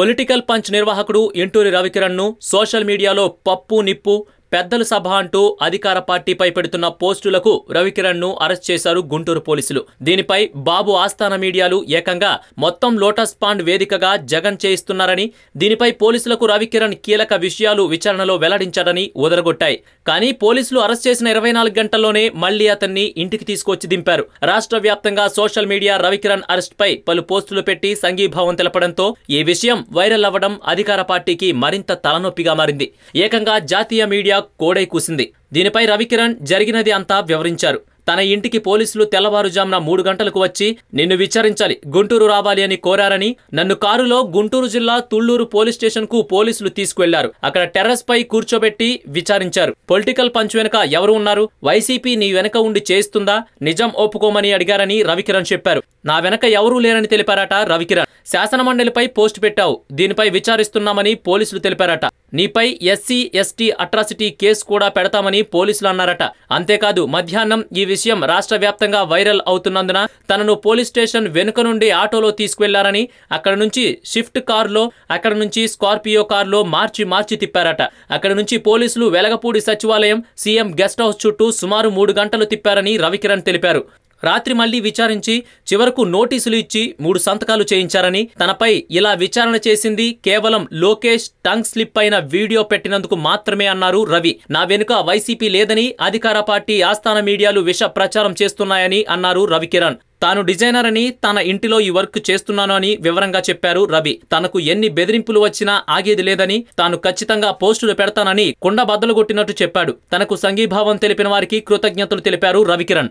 Political punch నిర్వాహకుడు Inturi రవికిరణ్ను social మీడియాలో పప్పు నిప్పు పెద్దల సభ అంటూ అధికార పార్టీపై పెడుతున్న పోస్టులకు రవికిరణ్ను అరెస్ట్ చేశారు గుంటూరు పోలీసులు. దీనిపై బాబు ఆస్థాన మీడియాలు ఏకంగా మొత్తం లోటస్ పాండ్ వేదికగా జగన్ చేయిస్తున్నారని దీనిపై పోలీసులకు రవికిరణ్ కీలక విషయాలు విచారణలో వెల్లడించారని ఉదరగొట్టాయి. కానీ పోలీసులు అరెస్ట్ చేసిన ఇరవై నాలుగు గంటల్లోనే మళ్ళీ అతన్ని ఇంటికి తీసుకొచ్చి దింపారు. రాష్ట్ర వ్యాప్తంగా సోషల్ మీడియా రవికిరణ్ అరెస్ట్ పై పలు పోస్టులు పెట్టి సంఘీభావం తెలపడంతో ఈ విషయం వైరల్ అవ్వడం అధికార పార్టీకి మరింత తలనొప్పిగా మారింది. ఏకంగా జాతీయ మీడియా కోడై కూసింది. దీనిపై రవికిరణ్ జరిగినది అంతా వివరించారు. తన ఇంటికి పోలీసులు తెల్లవారుజామున మూడు గంటలకు వచ్చి నిన్ను విచారించాలి గుంటూరు రావాలి అని కోరారని నన్ను కారులో గుంటూరు జిల్లా తుళ్ళూరు పోలీస్ స్టేషన్కు పోలీసులు తీసుకువెళ్ళారు. అక్కడ టెర్రస్ పై కూర్చోబెట్టి విచారించారు. పొలిటికల్ పంచ్ వెనుక ఎవరు ఉన్నారు? వైసీపీ నీ వెనక ఉండి చేస్తుందా నిజం ఒప్పుకోమని అడిగారని రవికిరణ్ చెప్పారు. నా వెనక ఎవరూ లేరని తెలిపారట రవికిరణ్. శాసనమండలిపై పోస్ట్ పెట్టావు. దీనిపై విచారిస్తున్నామని పోలీసులు తెలిపారట. నీపై ఎస్సీ ఎస్టీ అట్రాసిటీ కేసు కూడా పెడతామని పోలీసులు అన్నారట. అంతేకాదు మధ్యాహ్నం ఈ విషయం రాష్ట్ర వ్యాప్తంగా వైరల్ అవుతున్నందున తనను పోలీస్ స్టేషన్ వెనుక నుండి ఆటోలో తీసుకువెళ్ళారని అక్కడ నుంచి షిఫ్ట్ కారులో అక్కడ నుంచి స్కార్పియో కారులో మార్చి మార్చి తిప్పారట. అక్కడ నుంచి పోలీసులు వెలగపూడి సచివాలయం సీఎం గెస్ట్ హౌస్ చుట్టూ సుమారు మూడు గంటలు తిప్పారని రవికిరణ్ తెలిపారు. రాత్రి మళ్ళీ విచారించి చివరకు నోటీసులు ఇచ్చి మూడు సంతకాలు చేయించారని తనపై ఇలా విచారణ చేసింది కేవలం లోకేష్ టంగ్ స్లిప్ అయిన వీడియో పెట్టినందుకు మాత్రమే అన్నారు రవి. నా వెనుక వైసీపీ లేదని అధికార పార్టీ ఆస్థాన మీడియాలు విష ప్రచారం చేస్తున్నాయని అన్నారు రవికిరణ్. తాను డిజైనర్ అని తన ఇంటిలో ఈ వర్క్ చేస్తున్నాను అని వివరంగా చెప్పారు రవి. తనకు ఎన్ని బెదిరింపులు వచ్చినా ఆగేది లేదని తాను ఖచ్చితంగా పోస్టులు పెడతానని కుండ బద్దలు కొట్టినట్టు చెప్పాడు. తనకు సంఘీభావం తెలిపిన వారికి కృతజ్ఞతలు తెలిపారు రవికిరణ్.